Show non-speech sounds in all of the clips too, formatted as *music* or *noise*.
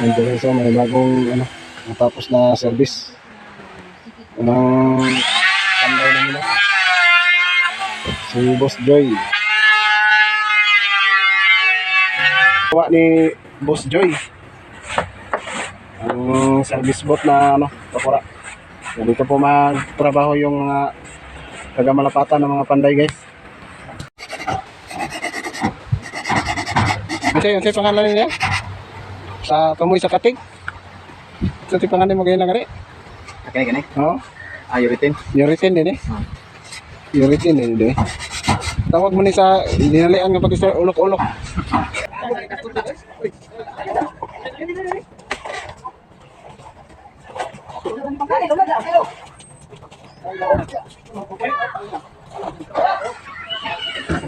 Po guys, oh, may bagong ano, natapos na service. Unang tambay na nila. Si Boss Joy. Gawa ni Boss Joy. Ang service bot na ano, pakura. So, dito po magtrabaho yung mga tagamalapatan ng mga panday guys. Yung yung pangalan niya? Sa tumoy sa katig? Sa ti pangalan mo ganyan lang rin? Kani kani. Oo. Ah, uritin. Uritin din eh. Uritin din eh. Tawag mo ni sa dinalian nga pag sa ulok-ulok.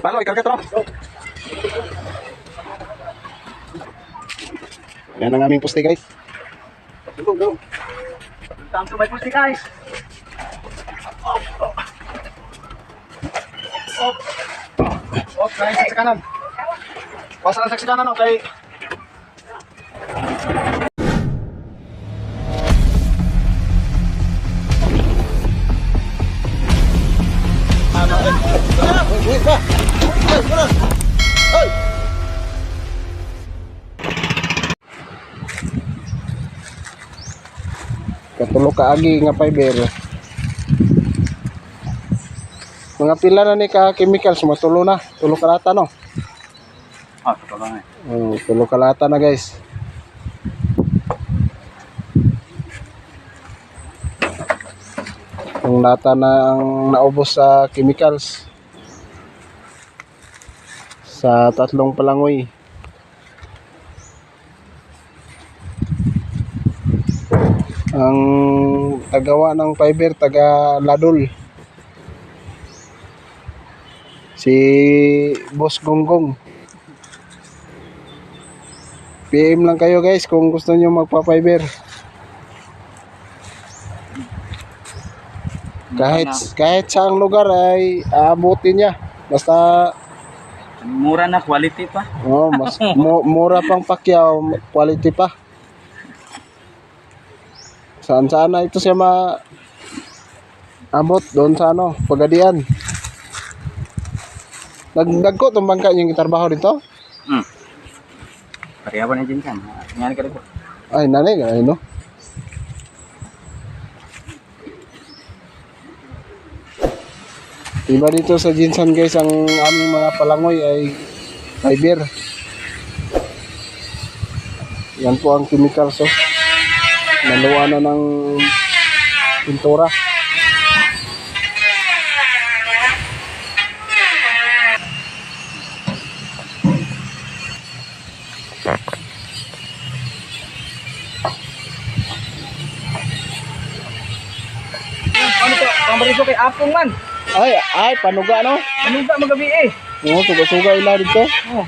Paano, ikarga to? Yan ang aming poste guys. Go, go. Time to my pusti guys. Oh, kaya sa kanan. Pasa lang sa kanan, okay. Katulo ka agi nga fiber. Mga pila na ni ka chemicals mo tulo na, tulo ka lata no. Ah, totoo lang eh. Oh, tulo ka lata na guys. Yung lata na ang naubos sa chemicals sa tatlong palangoy. Ang tagawa ng fiber taga Ladol. Si Boss Gonggong. PM lang kayo guys kung gusto nyo magpa-fiber. Kahit kahit saang lugar ay aabutin niya. Basta Mura na quality pa. oh, mas *laughs* mu- mura pang pakyaw, quality pa. Saan saan na ito siya ma abot doon sa ano, Pagadian. Nagdagko itong bangka yung trabaho dito? Hmm. Pareha pa na dyan kan. Ngayon ka po. Ay, nanay, ay no? Diba dito sa Jinsan guys, ang aming mga palangoy ay fiber. Yan po ang chemicals oh. Naluwa na ng pintura. Ano to? Pambariso kay Apong man. Ay, ay, panuga no? Ba magabi eh? Oo, suga-suga ila dito. Oh.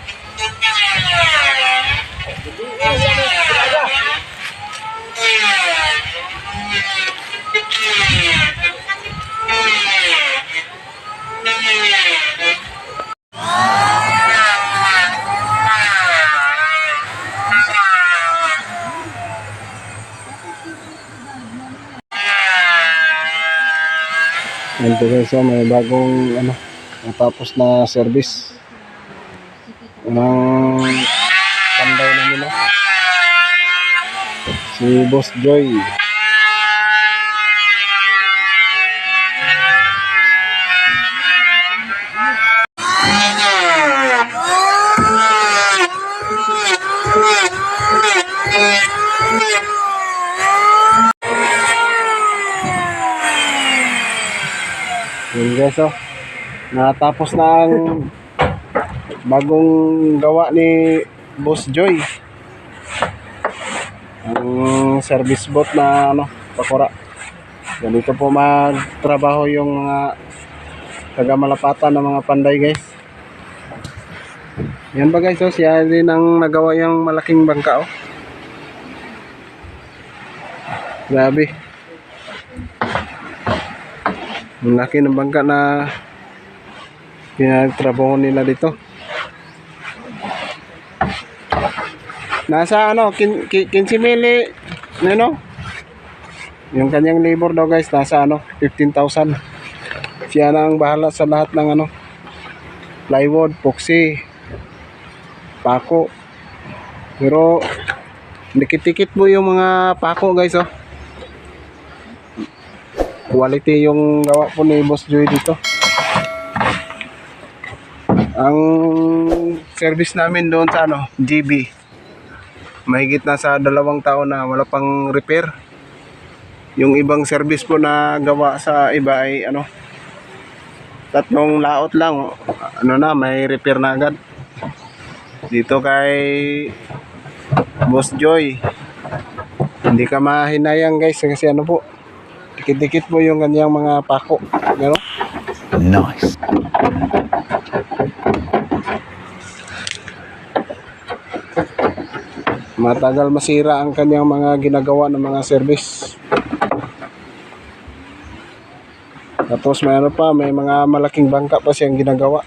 Po guys, oh, may bagong ano, natapos na service. Unang panday na nila. Si Boss Joy. Yan guys, oh. Natapos na ang bagong gawa ni Boss Joy. Ang service bot na ano, pakura. Ganito po magtrabaho yung mga taga-malapatan ng mga panday guys. Yan ba guys, oh, siya din ang nagawa yung malaking bangka oh. Grabe. Laki ng bangka na pinagtrabaho nila dito. Nasa ano, kin, kin, 15 mili? Yung kanyang labor daw guys, nasa ano, 15,000. Siya na ang bahala sa lahat ng ano, plywood, epoxy, pako. Pero, dikit-dikit po yung mga pako guys oh. Quality yung gawa po ni Boss Joy dito. Ang service namin doon sa ano, GB. Mahigit na sa dalawang taon na wala pang repair. Yung ibang service po na gawa sa iba ay ano, tatlong laot lang. Ano na, may repair na agad. Dito kay Boss Joy. Hindi ka mahinayang guys kasi ano po, dikit-dikit po yung kanyang mga pako. Gano? Nice. matagal masira ang kanyang mga ginagawa ng mga service. Tapos may ano pa, may mga malaking bangka pa siyang ginagawa.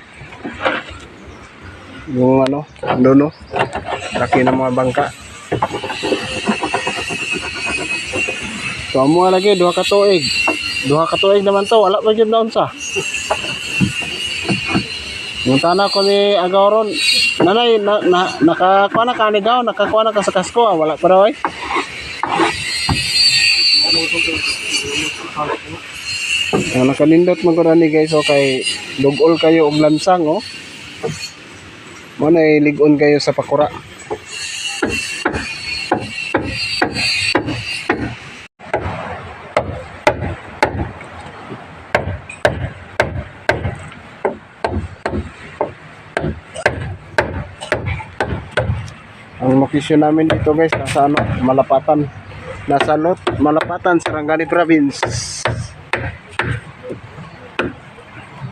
Yung ano, doon no, laki ng mga bangka. So amo lagi duha ka tuig. Duha ka tuig naman to, wala pa gyud naon sa. Yung tana ko ni Agawron, nanay, na, na, nakakuha na ka ni Gaw, nakakuha na ka sa kasko, ah, wala pa raw eh. Ah, nakanindot mo ko ni guys, so kay dugol kayo og lansang, oh. Mo na ligon kayo sa pakura. Location namin dito guys, nasa ano, Malapatan. Nasa Lot, Malapatan, Sarangani Province.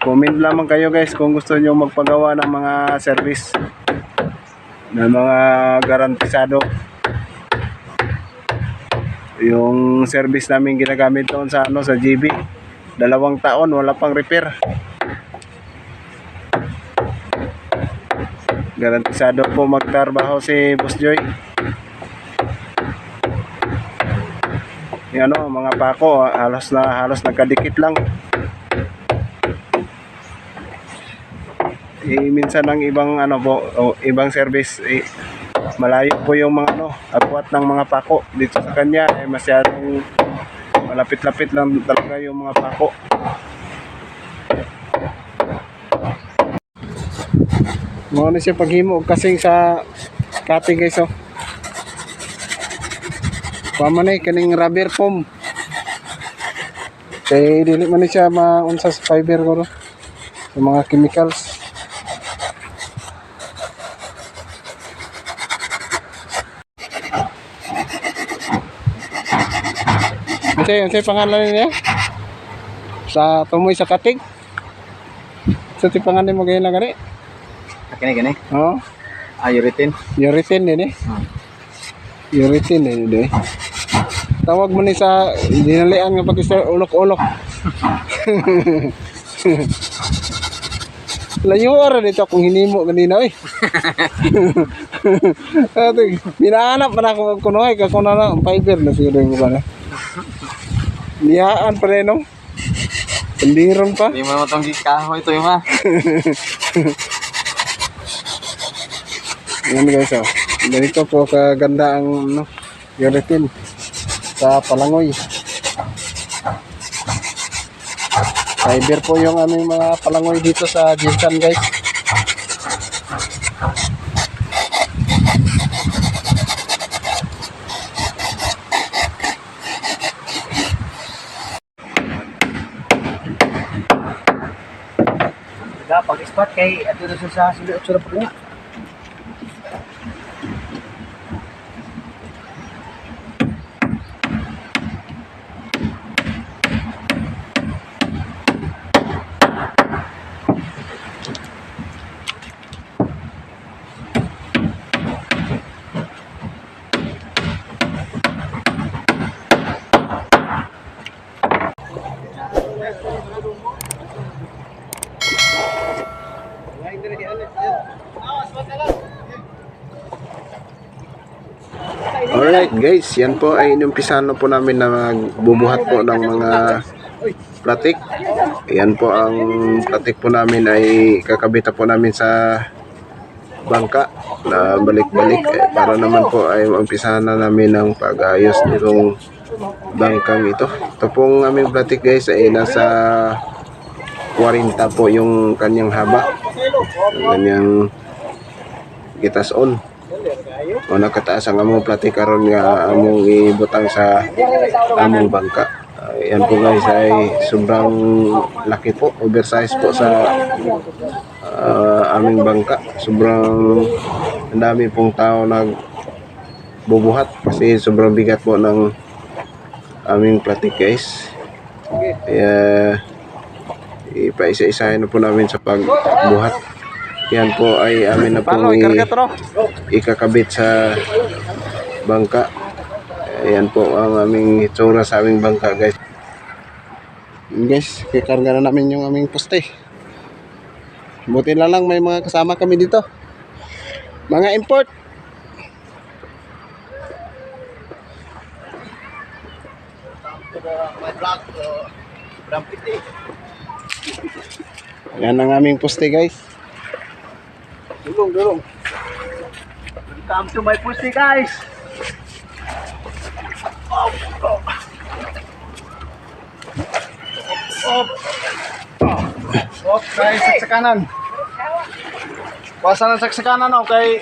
Comment lamang kayo guys kung gusto nyo magpagawa ng mga service ng mga garantisado. Yung service namin ginagamit doon sa ano sa GB. Dalawang taon wala pang repair. Garantisado po magtrabaho si Boss Joy. Yung ano, mga pako, halos na halos nagkadikit lang. Eh, minsan ang ibang ano po, o, ibang service eh, malayo po yung mga ano, agwat ng mga pako. Dito sa kanya eh masyadong malapit-lapit lang talaga yung mga pako. Mo na siya paghimo kasing sa cutting guys oh. Pamanay kaning rubber foam. Kay dili man ni siya maunsa sa fiber ko no. Sa mga chemicals. Sa'yo? Ano sa'yo pangalan niya? Sa tumoy sa kating? Sa ti pangalan mo ganyan lang gani? Kini kini. Oo. Ah, uritin. Uritin din eh. Hmm. Uritin din eh. Tawag mo ni sa dinalian nga pag ulok-ulok. *laughs* Layo ara dito kung hinimo kanina eh. *laughs* Ate, minahanap pa na ako kunoy ka kuno na ang fiber na siguro yung ba na. Niyaan pa rin no. Pendiron pa. Hindi mo matong kahoy to yung ma. *laughs* Yan guys oh. Ganito po kaganda ang ano, uritin sa palangoy. Fiber po yung ano yung mga palangoy dito sa Jinsan guys. Da pag spot kay ato na sa sila at sura Alright guys, yan po ay inumpisahan na po namin na magbubuhat po ng mga platik. Yan po ang platik po namin ay kakabita po namin sa bangka na balik-balik eh, para naman po ay umpisahan na namin ang pag-ayos nitong bangkang ito. Ito pong aming platik guys ay nasa 40 po yung kanyang haba. Ang kanyang gitas on. O nakataas ang among platik karon nga among ibutang sa among bangka. Ah, yan po guys ay sobrang laki po, oversize po sa ah, aming bangka. Sobrang ang dami pong tao nag bubuhat kasi sobrang bigat po ng aming platik guys. Kaya ipaisa-isahin na po namin sa pagbuhat. Yan po ay amin na pong ikakabit sa bangka. Ayan po ang aming itsura sa aming bangka guys. Guys, kikarga na namin yung aming poste. Buti na lang may mga kasama kami dito. Mga import. Yan ang aming poste guys. Dulong, dulong. Welcome to my pussy guys! Op, kay saksakanan. Pasan ang saksakanan kay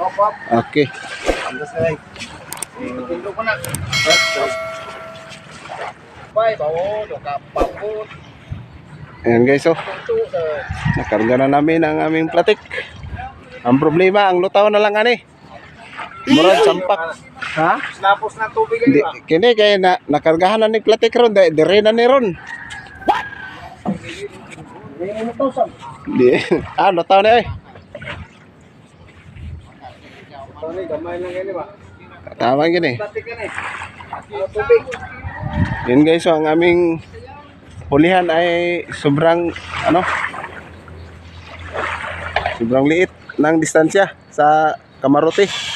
Op, op. Okay. Andas na lang. Tinglo ko na. Bye, bawo, do ka paput. Ayan guys, oh. Nakarga na namin ang aming platik. Ang problema, ang lutaw na lang ani. Murag sampak. Ha? Snapos na tubig Di, kayo. kini kay na nakargahan na ni platik ron, di, dire na ni ron. Di, *laughs* ah, lutaw na eh. Ba? Tama gini. Platik ka na eh. Ano tubig? Yun guys, so ang aming hulihan ay sobrang ano sobrang liit ng distansya sa Kamarote.